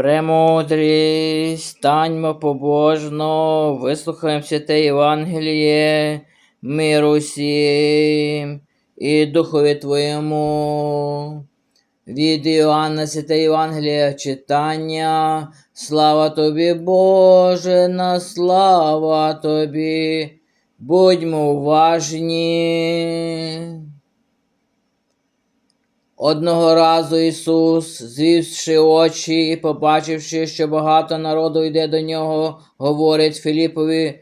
Премудрість, станьмо побожно, вислухаємо святе Євангеліє, миру всім і Духові Твоєму. Від Іоанна Святе Євангелія читання. Слава тобі, Боже, на слава тобі. Будьмо уважні. Одного разу Ісус, звівши очі і побачивши, що багато народу йде до нього, говорить Філіпові,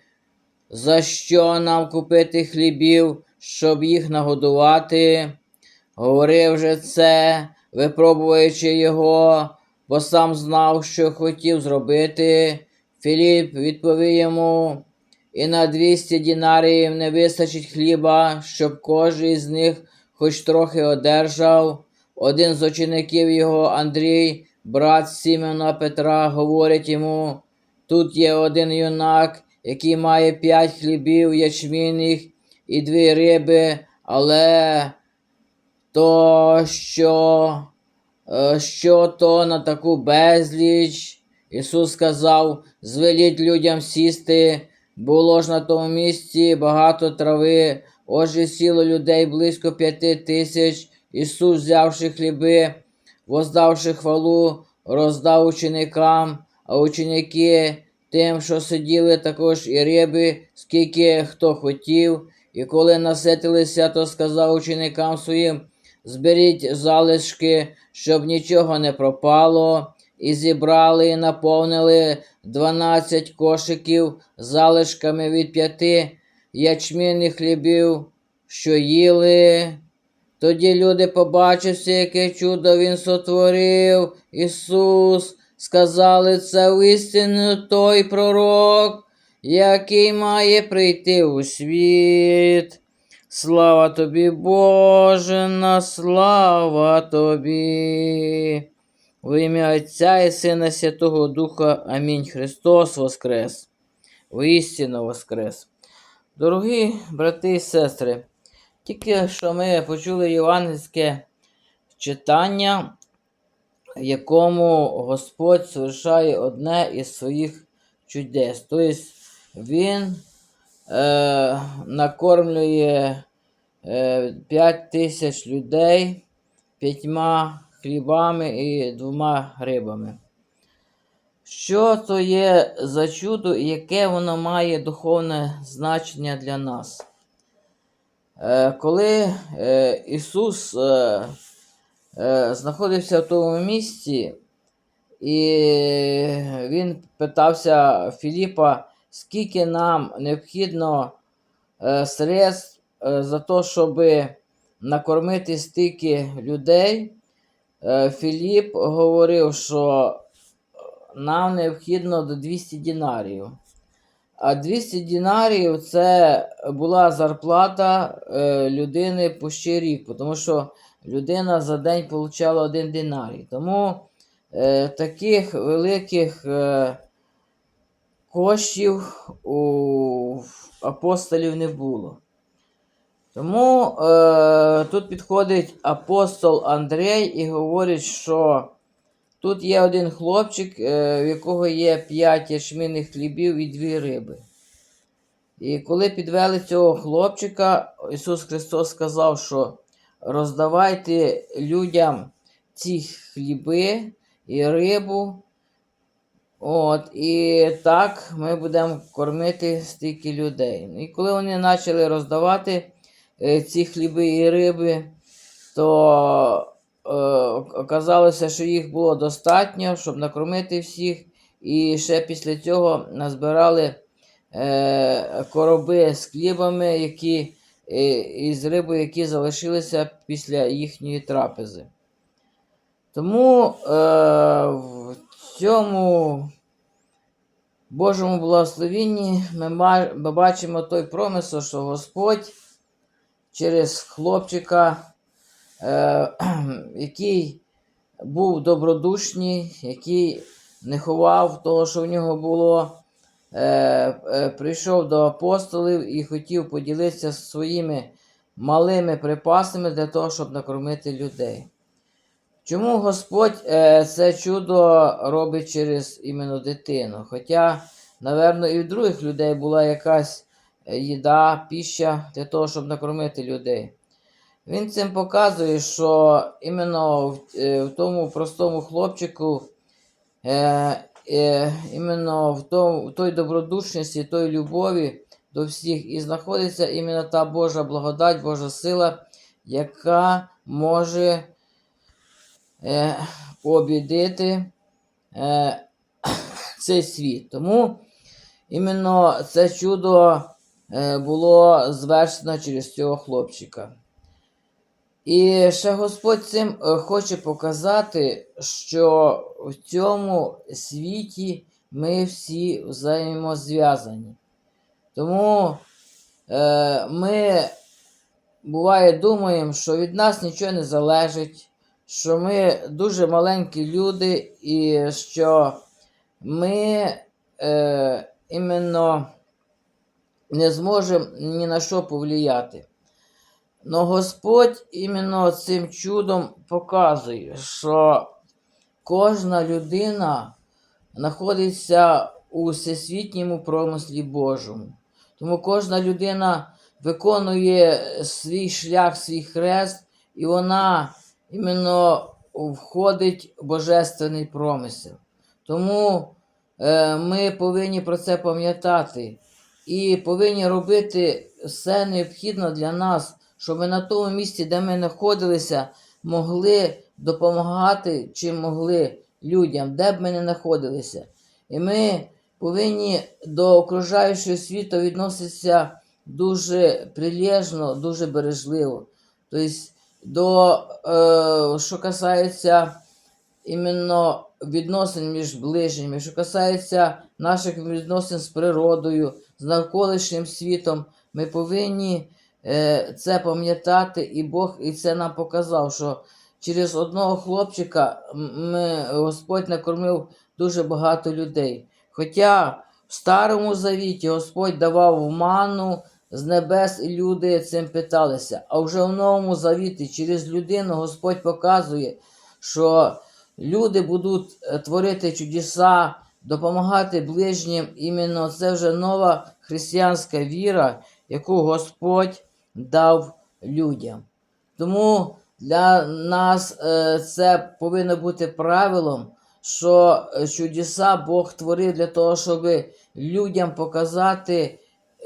за що нам купити хлібів, щоб їх нагодувати? Говорив же це, випробуючи його, бо сам знав, що хотів зробити. Філіп відповів йому, і на двісті дінаріїв не вистачить хліба, щоб кожен з них хоч трохи одержав. Один з учеників його, Андрій, брат Сімена Петра, говорить йому: тут є один юнак, який має п'ять хлібів ячмінних і дві риби, але то що, е, що то на таку безліч? Ісус сказав, звеліть людям сісти, було ж на тому місці багато трави, отже сіло людей близько п'яти тисяч. Ісус, взявши хліби, воздавши хвалу, роздав ученикам, а ученики тим, що сиділи, також і риби, скільки хто хотів. І коли наситилися, то сказав ученикам своїм, зберіть залишки, щоб нічого не пропало, і зібрали і наповнили дванадцять кошиків залишками від п'яти ячмінних хлібів, що їли. Тоді люди, побачивши, яке чудо Він сотворив, Ісус, сказали це істину той пророк, який має прийти у світ. Слава тобі, Боже, на слава тобі. В ім'я Отця і Сина Святого Духа. Амінь. Христос Воскрес. Воістину Воскрес. Дорогі брати і сестри, тільки що ми почули євангельське читання, в якому Господь совершає одне із своїх чудес. Тобто Він е, накормлює е, 5 тисяч людей п'ятьма хлібами і двома рибами. Що то є за чудо і яке воно має духовне значення для нас? Е, Коли е, Ісус е, знаходився в тому місці, і Він питався Філіпа, скільки нам необхідно средств за те, щоб накормити стільки людей, Філіп говорив, що нам необхідно до 200 дінарів. А 200 дінарів це була зарплата е, людини по ще рік, тому що людина за день отримала один динарій. Тому е, таких великих е, коштів у апостолів не було. Тому е, тут підходить апостол Андрей і говорить, що тут є один хлопчик, е, в якого є 5 ячмінних хлібів і 2 риби. І коли підвели цього хлопчика, Ісус Христос сказав, що роздавайте людям ці хліби і рибу. От, І так ми будемо кормити стільки людей. І коли вони почали роздавати е, ці хліби і риби, то оказалося, що їх було достатньо, щоб накормити всіх. І ще після цього назбирали е, короби з хлібами, які, е, і з рибою, які залишилися після їхньої трапези. Тому е, в цьому Божому благословенні ми, бачимо той промисел, що Господь через хлопчика, е, який був добродушний, який не ховав того, що в нього було, е, е, прийшов до апостолів і хотів поділитися своїми малими припасами для того, щоб накормити людей. Чому Господь е, це чудо робить через іменно дитину? Хоча, напевно, і в других людей була якась е, їда, піща для того, щоб накормити людей. Він цим показує, що іменно в, е, в тому простому хлопчику, е, е, іменно в, тому, в той добродушності, той любові до всіх і знаходиться іменно та Божа благодать, Божа сила, яка може е, обідити е, цей світ. Тому іменно це чудо е, було звершено через цього хлопчика. І ще Господь цим е, хоче показати, що в цьому світі ми всі взаємозв'язані. Тому е, ми буває думаємо, що від нас нічого не залежить, що ми дуже маленькі люди, і що ми е, іменно не зможемо ні на що повлияти. Но Господь іменно цим чудом показує, що кожна людина знаходиться у всесвітньому промислі Божому. Тому кожна людина виконує свій шлях, свій хрест, і вона іменно входить в божественний промисел. Тому е, ми повинні про це пам'ятати і повинні робити все необхідне для нас, щоб ми на тому місці, де ми знаходилися, могли допомагати чим могли людям, де б ми не знаходилися. І ми повинні до окружаючого світу відноситися дуже прилежно, дуже бережливо. Тобто, до, е, що касається іменно відносин між ближніми, що касається наших відносин з природою, з навколишнім світом, ми повинні це пам'ятати, і Бог і це нам показав, що через одного хлопчика ми, Господь накормив дуже багато людей. Хоча в Старому Завіті Господь давав ману з небес, і люди цим питалися. А вже в Новому Завіті через людину Господь показує, що люди будуть е, творити чудеса, допомагати ближнім. Іменно це вже нова християнська віра, яку Господь дав людям. Тому для нас е, це повинно бути правилом, що чудеса Бог творив для того, щоб людям показати,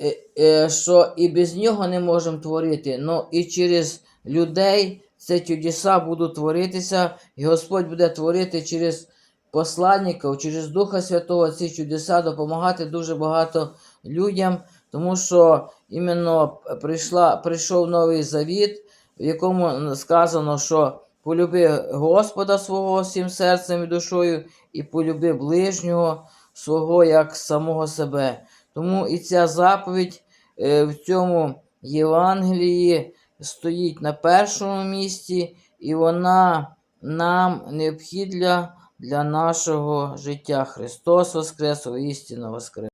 е, е, що і без нього не можемо творити, але і через людей ці чудеса будуть творитися, і Господь буде творити через посланників, через Духа Святого ці чудеса допомагати дуже багато людям, тому що іменно прийшла, прийшов новий завіт, в якому сказано, що полюби Господа свого всім серцем і душою, і полюби ближнього свого як самого себе. Тому і ця заповідь е, в цьому Євангелії стоїть на першому місці, і вона нам необхідна для нашого життя. Христос Воскрес, істинно Воскрес!